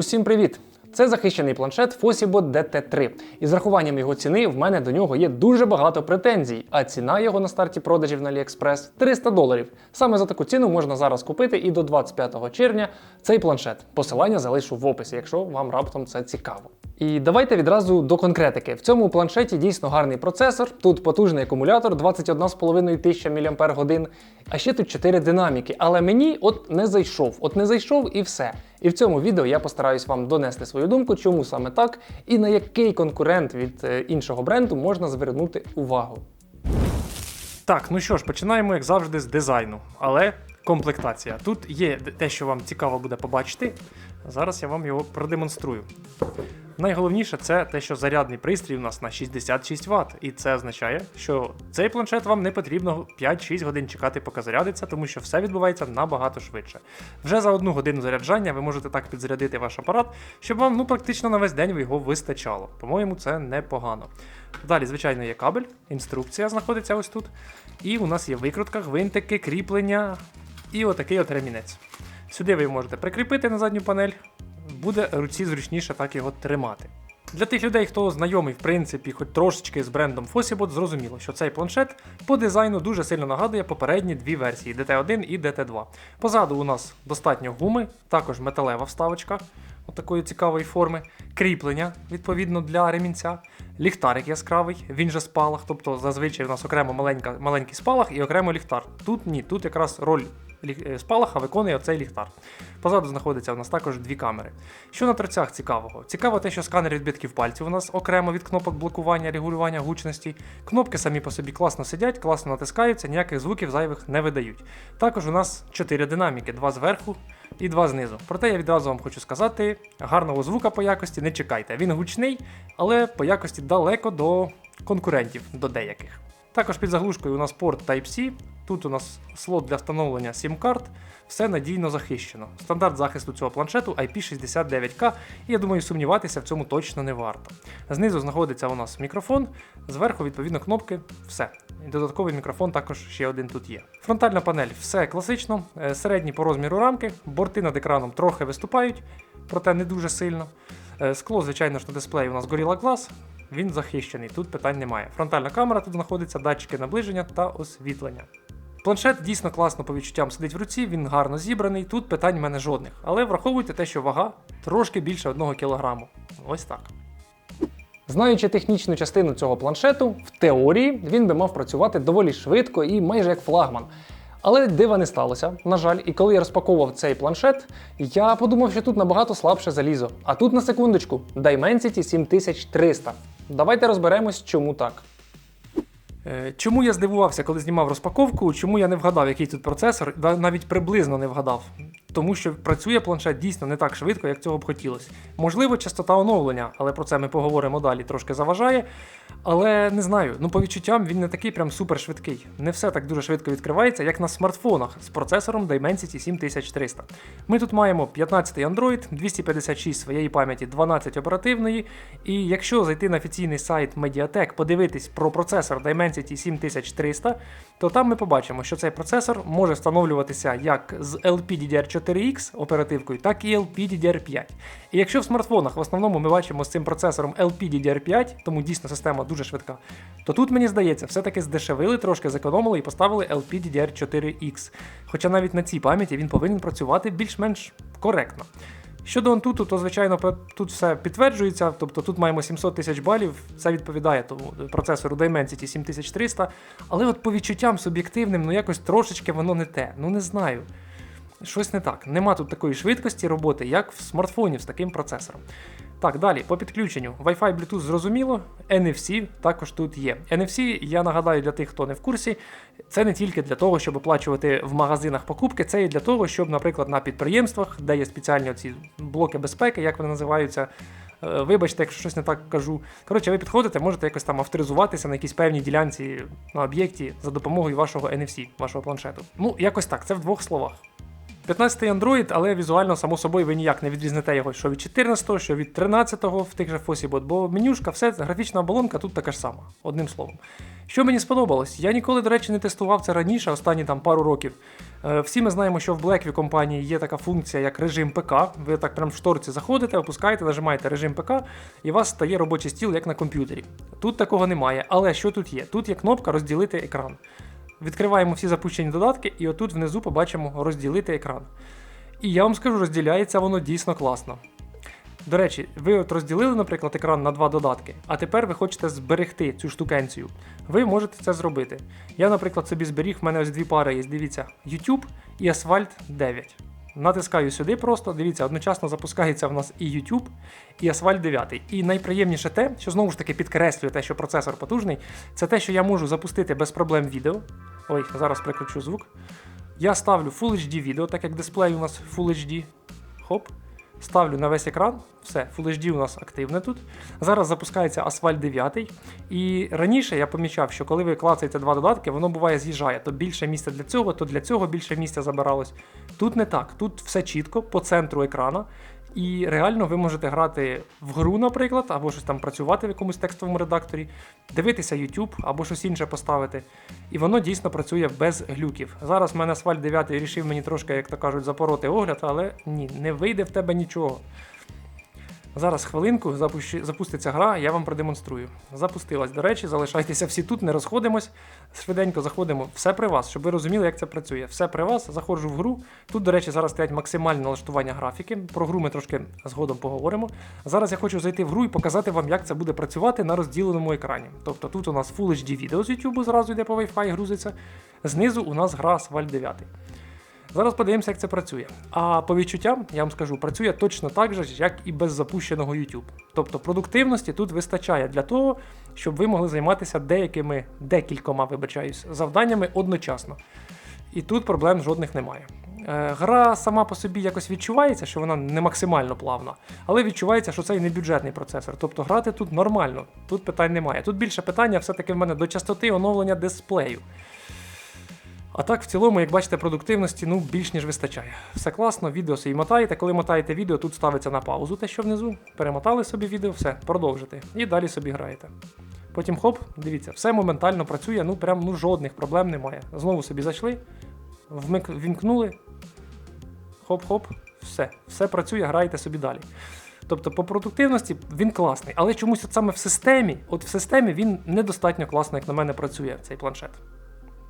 Усім привіт! Це захищений планшет Fosibot DT3. І з рахуванням його ціни в мене до нього є дуже багато претензій, а ціна його на старті продажів на AliExpress 300 доларів. Саме за таку ціну можна зараз купити і до 25 червня цей планшет. Посилання залишу в описі, якщо вам раптом це цікаво. І давайте відразу до конкретики. В цьому планшеті дійсно гарний процесор, тут потужний акумулятор 21,5 тисяча мАч, а ще тут 4 динаміки. Але мені от не зайшов, от не зайшов і все. І в цьому відео я постараюсь вам донести свою думку, чому саме так, і на який конкурент від е, іншого бренду можна звернути увагу. Так, ну що ж, починаємо, як завжди, з дизайну, але комплектація. Тут є те, що вам цікаво буде побачити. Зараз я вам його продемонструю. Найголовніше це те, що зарядний пристрій у нас на 66 Вт. І це означає, що цей планшет вам не потрібно 5-6 годин чекати, поки зарядиться, тому що все відбувається набагато швидше. Вже за одну годину заряджання ви можете так підзарядити ваш апарат, щоб вам ну, практично на весь день його вистачало. По-моєму, це непогано. Далі, звичайно, є кабель, інструкція знаходиться ось тут. І у нас є викрутка, гвинтики, кріплення і отакий от ремінець. Сюди ви можете прикріпити на задню панель, буде руці зручніше так його тримати. Для тих людей, хто знайомий, в принципі, хоч трошечки з брендом Fosibot, зрозуміло, що цей планшет по дизайну дуже сильно нагадує попередні дві версії DT1 і DT2. Позаду у нас достатньо гуми, також металева вставочка такої цікавої форми, кріплення, відповідно, для ремінця, ліхтарик яскравий, він же спалах, тобто зазвичай у нас окремо маленька, маленький спалах і окремо ліхтар. Тут ні, тут якраз роль спалаха виконує оцей ліхтар. Позаду знаходиться у нас також дві камери. Що на торцях цікавого? Цікаво те, що сканер відбитків пальців у нас окремо від кнопок блокування, регулювання гучності. Кнопки самі по собі класно сидять, класно натискаються, ніяких звуків зайвих не видають. Також у нас 4 динаміки, два зверху і два знизу. Проте я відразу вам хочу сказати, гарного звука по якості не чекайте. Він гучний, але по якості далеко до конкурентів, до деяких. Також під заглушкою у нас порт Type-C, тут у нас слот для встановлення SIM-карт, все надійно захищено. Стандарт захисту цього планшету IP69K, і я думаю, сумніватися в цьому точно не варто. Знизу знаходиться у нас мікрофон, зверху, відповідно, кнопки, все. І додатковий мікрофон також ще один тут є. Фронтальна панель все класично, е, середні по розміру рамки, борти над екраном трохи виступають, проте не дуже сильно. Е, скло, звичайно ж, на дисплеї у нас Gorilla Glass, він захищений, тут питань немає. Фронтальна камера тут знаходиться, датчики наближення та освітлення. Планшет дійсно класно по відчуттям сидить в руці, він гарно зібраний, тут питань в мене жодних. Але враховуйте те, що вага трошки більше 1 кг. Ось так. Знаючи технічну частину цього планшету, в теорії він би мав працювати доволі швидко і майже як флагман. Але дива не сталося, на жаль, і коли я розпаковував цей планшет, я подумав, що тут набагато слабше залізо. А тут на секундочку Dimensity 7300. Давайте розберемось, чому так. Е, чому я здивувався, коли знімав розпаковку? Чому я не вгадав, який тут процесор, навіть приблизно не вгадав. Тому що працює планшет дійсно не так швидко, як цього б хотілося. Можливо, частота оновлення, але про це ми поговоримо далі, трошки заважає. Але не знаю, ну по відчуттям він не такий прям супер швидкий. Не все так дуже швидко відкривається, як на смартфонах з процесором Dimensity 7300. Ми тут маємо 15 Android, 256 своєї пам'яті, 12 оперативної. І якщо зайти на офіційний сайт Mediatek, подивитись про процесор Dimensity 7300, то там ми побачимо, що цей процесор може встановлюватися як з LPDDR4X оперативкою, так і LPDDR5. І якщо в смартфонах в основному ми бачимо з цим процесором LPDDR5, тому дійсно система дуже швидка, то тут мені здається, все-таки здешевили, трошки зекономили і поставили LPDDR4X. Хоча навіть на цій пам'яті він повинен працювати більш-менш коректно. Щодо Antutu, то звичайно тут все підтверджується, тобто тут маємо 700 тисяч балів, це відповідає тому процесору Dimensity 7300, але от по відчуттям суб'єктивним, ну якось трошечки воно не те. Ну не знаю. Щось не так. Нема тут такої швидкості роботи, як в смартфоні з таким процесором. Так, далі, по підключенню. Wi-Fi Bluetooth зрозуміло, NFC також тут є. NFC, я нагадаю для тих, хто не в курсі, це не тільки для того, щоб оплачувати в магазинах покупки, це і для того, щоб, наприклад, на підприємствах, де є спеціальні оці блоки безпеки, як вони називаються. Е, вибачте, якщо щось не так кажу. Коротше, ви підходите, можете якось там авторизуватися на якійсь певній ділянці на об'єкті за допомогою вашого NFC, вашого планшету. Ну, якось так, це в двох словах. 15-й Android, але візуально, само собою, ви ніяк не відрізнете його, що від 14-го, що від 13-го в тих же Фосібот, бо менюшка, все, графічна оболонка тут така ж сама, одним словом. Що мені сподобалось? Я ніколи, до речі, не тестував це раніше, останні там пару років. Е, Всі ми знаємо, що в Blackview компанії є така функція, як режим ПК. Ви так прям в шторці заходите, опускаєте, нажимаєте режим ПК, і у вас стає робочий стіл, як на комп'ютері. Тут такого немає. Але що тут є? Тут є кнопка розділити екран. Відкриваємо всі запущені додатки, і отут внизу побачимо розділити екран. І я вам скажу, розділяється воно дійсно класно. До речі, ви от розділили, наприклад, екран на два додатки, а тепер ви хочете зберегти цю штукенцію. Ви можете це зробити. Я, наприклад, собі зберіг, в мене ось дві пари є. Дивіться, YouTube і Asphalt 9. Натискаю сюди просто, дивіться, одночасно запускається в нас і YouTube, і Asphalt 9. І найприємніше те, що знову ж таки підкреслює те, що процесор потужний, це те, що я можу запустити без проблем відео. Ой, зараз прикручу звук. Я ставлю Full HD відео, так як дисплей у нас Full HD. Хоп. Ставлю на весь екран, все, Full HD у нас активне тут. Зараз запускається Asphalt 9. І раніше я помічав, що коли ви клацаєте два додатки, воно буває з'їжджає. То більше місця для цього, то для цього більше місця забиралось. Тут не так. Тут все чітко по центру екрана. І реально ви можете грати в гру, наприклад, або щось там працювати в якомусь текстовому редакторі, дивитися YouTube або щось інше поставити. І воно дійсно працює без глюків. Зараз в мене Асфальт 9 рішив мені трошки, як то кажуть, запороти огляд, але ні, не вийде в тебе нічого. Зараз хвилинку запущи- запуститься гра, я вам продемонструю. Запустилась. До речі, залишайтеся всі тут, не розходимось. Швиденько заходимо. Все при вас, щоб ви розуміли, як це працює. Все при вас, заходжу в гру. Тут, до речі, зараз стоять максимальне налаштування графіки. Про гру ми трошки згодом поговоримо. Зараз я хочу зайти в гру і показати вам, як це буде працювати на розділеному екрані. Тобто тут у нас Full HD відео з YouTube зразу йде по Wi-Fi, грузиться. Знизу у нас гра Asphalt 9. Зараз подивимося, як це працює. А по відчуттям, я вам скажу, працює точно так же, як і без запущеного YouTube. Тобто продуктивності тут вистачає для того, щоб ви могли займатися деякими, декількома, вибачаюсь, завданнями одночасно. І тут проблем жодних немає. Е, Гра сама по собі якось відчувається, що вона не максимально плавна, але відчувається, що це і не бюджетний процесор. Тобто грати тут нормально, тут питань немає. Тут більше питання все-таки в мене до частоти оновлення дисплею. А так, в цілому, як бачите, продуктивності ну, більш ніж вистачає. Все класно, відео собі мотаєте. Коли мотаєте відео, тут ставиться на паузу те, що внизу. Перемотали собі відео, все, продовжите. І далі собі граєте. Потім хоп, дивіться, все моментально працює, ну прям ну, жодних проблем немає. Знову собі зайшли, вмик, вімкнули. Хоп-хоп, все, все працює, граєте собі далі. Тобто по продуктивності він класний, але чомусь от саме в системі, от в системі він недостатньо класно, як на мене, працює цей планшет.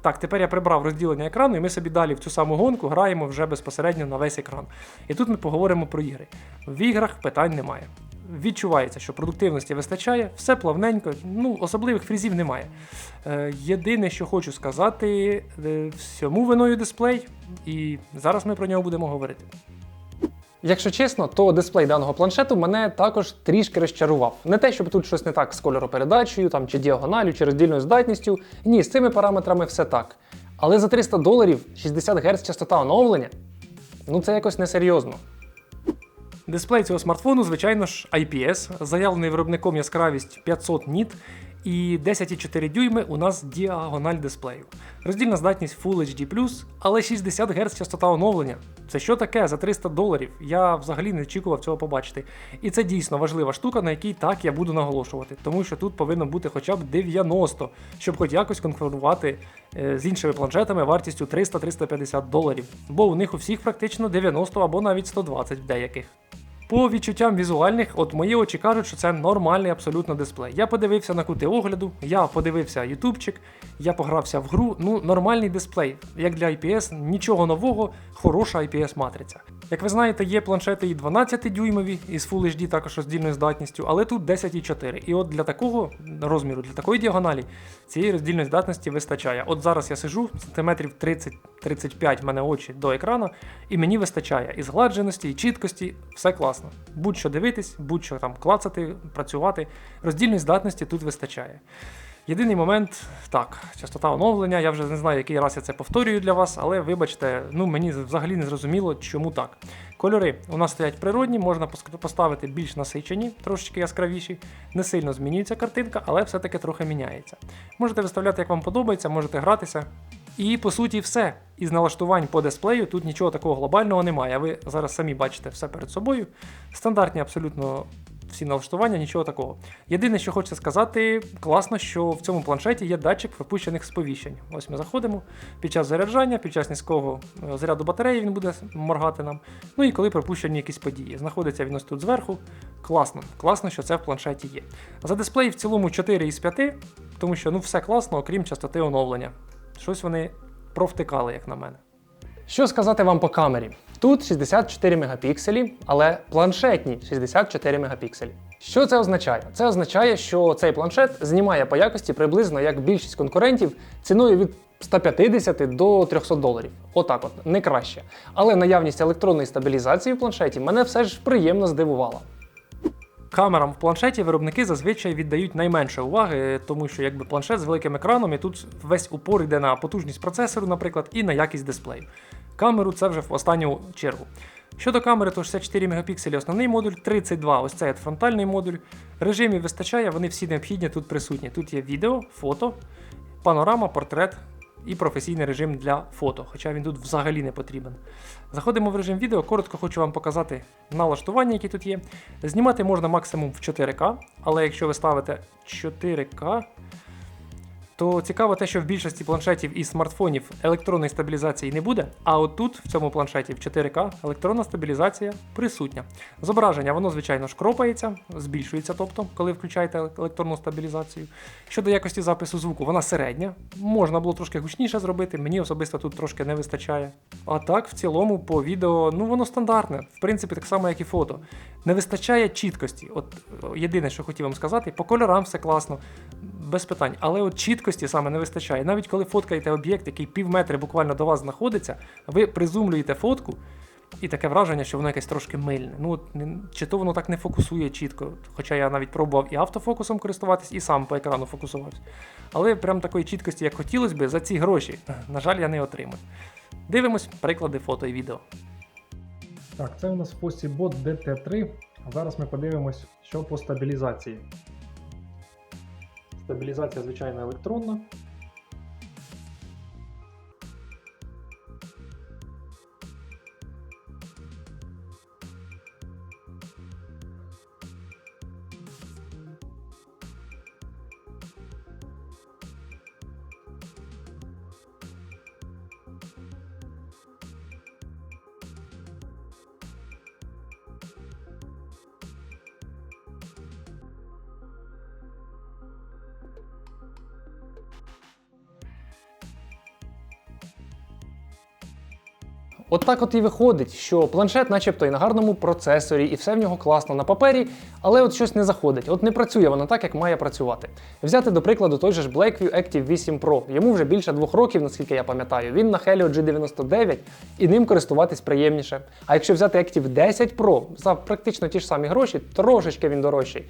Так, тепер я прибрав розділення екрану, і ми собі далі в цю саму гонку граємо вже безпосередньо на весь екран. І тут ми поговоримо про ігри. В іграх питань немає. Відчувається, що продуктивності вистачає, все плавненько, ну особливих фрізів немає. Е, єдине, що хочу сказати, е, всьому виною дисплей, і зараз ми про нього будемо говорити. Якщо чесно, то дисплей даного планшету мене також трішки розчарував. Не те, щоб тут щось не так з кольоропередачею, там, чи діагоналю, чи роздільною здатністю. Ні, з цими параметрами все так. Але за 300 доларів 60 Гц частота оновлення ну це якось несерйозно. Дисплей цього смартфону, звичайно ж, IPS, заявлений виробником яскравість 500 ніт. І 10,4 дюйми у нас діагональ дисплею. Роздільна здатність Full HD+, але 60 Гц частота оновлення. Це що таке за 300 доларів? Я взагалі не очікував цього побачити. І це дійсно важлива штука, на якій так я буду наголошувати, тому що тут повинно бути хоча б 90, щоб хоч якось конкурувати е, з іншими планшетами вартістю 300-350 доларів. Бо у них у всіх практично 90 або навіть 120 в деяких. По відчуттям візуальних, от мої очі кажуть, що це нормальний абсолютно дисплей. Я подивився на кути огляду, я подивився ютубчик, я погрався в гру. Ну, нормальний дисплей. Як для IPS, нічого нового, хороша IPS-матриця. Як ви знаєте, є планшети і 12-дюймові із Full HD також роздільною здатністю, але тут 10,4. І от для такого розміру, для такої діагоналі, цієї роздільної здатності вистачає. От зараз я сижу, сантиметрів 30-35 в мене очі до екрану, і мені вистачає і згладженості, і чіткості, все класно. Будь-що дивитись, будь-що там клацати, працювати. Роздільної здатності тут вистачає. Єдиний момент, так, частота оновлення, я вже не знаю, який раз я це повторюю для вас, але вибачте, ну мені взагалі не зрозуміло, чому так. Кольори у нас стоять природні, можна поставити більш насичені, трошечки яскравіші. Не сильно змінюється картинка, але все-таки трохи міняється. Можете виставляти, як вам подобається, можете гратися. І по суті, все. Із налаштувань по дисплею тут нічого такого глобального немає. Ви зараз самі бачите все перед собою. Стандартні абсолютно всі налаштування, нічого такого. Єдине, що хочу сказати, класно, що в цьому планшеті є датчик пропущених сповіщень. Ось ми заходимо під час заряджання, під час низького е, заряду батареї він буде моргати нам. Ну і коли пропущені якісь події. Знаходиться він ось тут зверху. Класно, класно, що це в планшеті є. За дисплей в цілому 4 із 5, тому що ну все класно, окрім частоти оновлення. Щось вони провтикали, як на мене. Що сказати вам по камері? Тут 64 мегапікселі, але планшетні 64 мегапікселі. Що це означає? Це означає, що цей планшет знімає по якості приблизно як більшість конкурентів ціною від 150 до 300 доларів. Отак от, не краще. Але наявність електронної стабілізації в планшеті мене все ж приємно здивувала. Камерам в планшеті виробники зазвичай віддають найменше уваги, тому що якби планшет з великим екраном, і тут весь упор йде на потужність процесору, наприклад, і на якість дисплею. Камеру це вже в останню чергу. Щодо камери, то 64 мегапікселі основний модуль, 32 ось цей фронтальний модуль. Режимів вистачає, вони всі необхідні тут присутні. Тут є відео, фото, панорама, портрет і професійний режим для фото, хоча він тут взагалі не потрібен. Заходимо в режим відео, коротко хочу вам показати налаштування, які тут є. Знімати можна максимум в 4К, але якщо ви ставите 4К, то цікаво те, що в більшості планшетів і смартфонів електронної стабілізації не буде, а от тут, в цьому планшеті в 4К, електронна стабілізація присутня. Зображення, воно, звичайно ж, кропається, збільшується, тобто, коли включаєте електронну стабілізацію. Щодо якості запису звуку, вона середня. Можна було трошки гучніше зробити, мені особисто тут трошки не вистачає. А так, в цілому, по відео, ну воно стандартне, в принципі, так само, як і фото. Не вистачає чіткості. От єдине, що хотів вам сказати, по кольорам все класно, без питань. Але от чіткості саме не вистачає. Навіть коли фоткаєте об'єкт, який пів метри буквально до вас знаходиться, ви призумлюєте фотку, і таке враження, що воно якесь трошки мильне. Ну, чи то воно так не фокусує чітко. Хоча я навіть пробував і автофокусом користуватись, і сам по екрану фокусувався. Але прям такої чіткості, як хотілося б, за ці гроші, на жаль, я не отримав. Дивимось приклади фото і відео. Так, це у нас FossiBot DT3. А зараз ми подивимось, що по стабілізації. Стабілізація, звичайно, електронна. От так от і виходить, що планшет, начебто, і на гарному процесорі, і все в нього класно на папері, але от щось не заходить. От не працює воно так, як має працювати. Взяти, до прикладу, той же ж Blackview Active 8 Pro. Йому вже більше двох років, наскільки я пам'ятаю. Він на Helio G99 і ним користуватись приємніше. А якщо взяти Active 10 Pro за практично ті ж самі гроші, трошечки він дорожчий.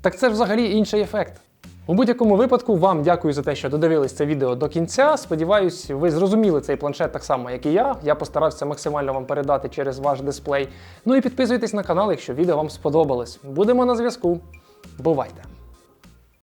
Так це ж взагалі інший ефект. У будь-якому випадку вам дякую за те, що додивились це відео до кінця. Сподіваюсь, ви зрозуміли цей планшет так само, як і я. Я постарався максимально вам передати через ваш дисплей. Ну і підписуйтесь на канал, якщо відео вам сподобалось. Будемо на зв'язку. Бувайте!